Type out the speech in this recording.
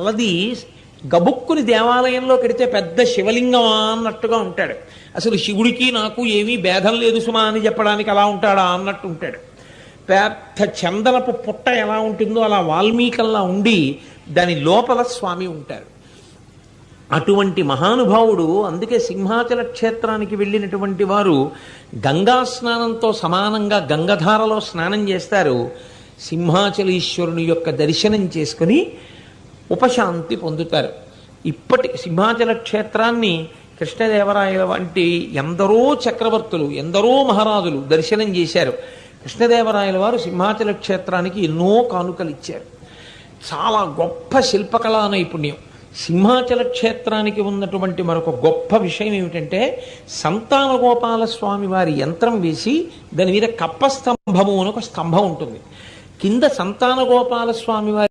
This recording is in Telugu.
అలది గబుక్కుని దేవాలయంలో కడితే పెద్ద శివలింగమా అన్నట్టుగా ఉంటాడు. అసలు శివుడికి నాకు ఏమీ భేదం లేదు సుమా అని చెప్పడానికి అలా ఉంటాడా అన్నట్టు ఉంటాడు. పెద్ద చందనపు పుట్ట ఎలా ఉంటుందో అలా వాల్మీకల్లా ఉండి దాని లోపల స్వామి ఉంటారు అటువంటి మహానుభావుడు అందుకే సింహాచల క్షేత్రానికి వెళ్ళినటువంటి వారు గంగా స్నానంతో సమానంగా గంగధారలో స్నానం చేస్తారు. సింహాచలీశ్వరుని యొక్క దర్శనం చేసుకుని ఉపశాంతి పొందుతారు. ఇప్పటి సింహాచల క్షేత్రాన్ని కృష్ణదేవరాయల వంటి ఎందరో చక్రవర్తులు ఎందరో మహారాజులు దర్శనం చేశారు. కృష్ణదేవరాయల వారు సింహాచల క్షేత్రానికి ఎన్నో కానుకలు ఇచ్చారు. చాలా గొప్ప శిల్పకళా నైపుణ్యం. సింహాచల క్షేత్రానికి ఉన్నటువంటి మరొక గొప్ప విషయం ఏమిటంటే సంతాన గోపాల స్వామి వారి యంత్రం వేసి దాని మీద కప్ప స్తంభము అని ఒక స్తంభం ఉంటుంది. కింద సంతాన గోపాల స్వామి వారి